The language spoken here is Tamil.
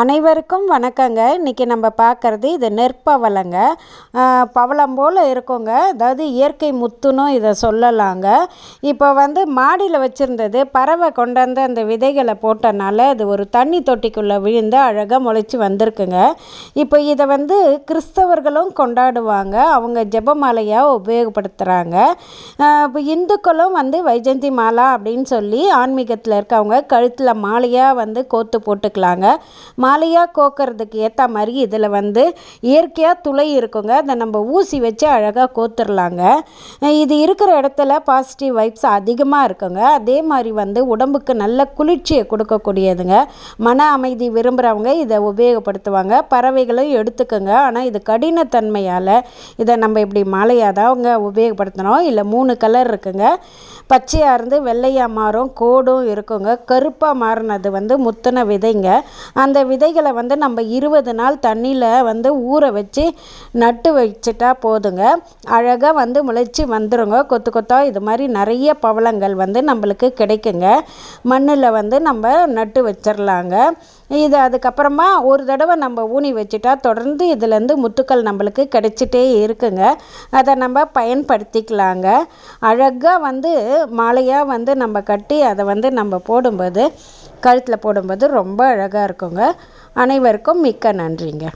அனைவருக்கும் வணக்கங்க. இன்றைக்கி நம்ம பார்க்குறது இது நெற்பவளங்க. பவளம் போல் இருக்குங்க. அதாவது இயற்கை முத்துனும் இதை சொல்லலாங்க. இப்போ வந்து மாடியில் வச்சுருந்தது பறவை கொண்டாந்து அந்த விதைகளை போட்டனால அது ஒரு தண்ணி தொட்டிக்குள்ளே விழுந்து அழகாக முளைச்சி வந்திருக்குங்க. இப்போ இதை வந்து கிறிஸ்தவர்களும் கொண்டாடுவாங்க. அவங்க ஜெபமாலையாக உபயோகப்படுத்துகிறாங்க இப்போ இந்துக்களும் வந்து வைஜந்தி மாலா அப்படின்னு சொல்லி ஆன்மீகத்தில் இருக்கவங்க கழுத்தில் மாலையாக வந்து கோத்து போட்டுக்கலாங்க. மாலையாக கோக்கிறதுக்கு ஏற்ற மாதிரி இதில் வந்து இயற்கையாக துளை இருக்குங்க. அதை நம்ம ஊசி வச்சு அழகாக கோத்துடலாங்க இது இருக்கிற இடத்துல பாசிட்டிவ் வைப்ஸ் அதிகமாக இருக்குங்க. அதே மாதிரி வந்து உடம்புக்கு நல்ல குளிர்ச்சியை கொடுக்கக்கூடியதுங்க. மன அமைதி விரும்புகிறவங்க இதை உபயோகப்படுத்துவாங்க. பறவைகளும் எடுத்துக்கோங்க. ஆனால் இது கடினத்தன்மையால் இதை நம்ம இப்படி மாலையாக தான் அவங்க உபயோகப்படுத்தணும். இல்லை மூணு கலர் இருக்குங்க. பச்சையாக இருந்து வெள்ளையாக மாறும். கோடும் இருக்குங்க. கருப்பாக மாறினது வந்து முத்தின விதைங்க. அந்த விதைகளை வந்து நம்ம இருபது நாள் தண்ணியில் வந்து ஊற வச்சு நட்டு வச்சுட்டா போதுங்க. அழகாக வந்து முளைச்சி வந்துடுங்க கொத்து கொத்தாக இது மாதிரி நிறைய பவளங்கள் வந்து நம்மளுக்கு கிடைக்குங்க. மண்ணில் வந்து நம்ம நட்டு வச்சிடலாங்க இது அதுக்கப்புறமா ஒரு தடவை நம்ம ஊனி வச்சுட்டா தொடர்ந்து இதுலேருந்து முத்துக்கள் நம்மளுக்கு கிடைச்சிட்டே இருக்குங்க. அதை நம்ம பயன்படுத்திக்கலாங்க. அழகாக வந்து மாலையாக வந்து நம்ம கட்டி அதை வந்து நம்ம போடும்போது கழுத்தில் போடும்போது ரொம்ப அழகாக இருக்குங்க. அனைவருக்கும் மிக்க நன்றிங்க.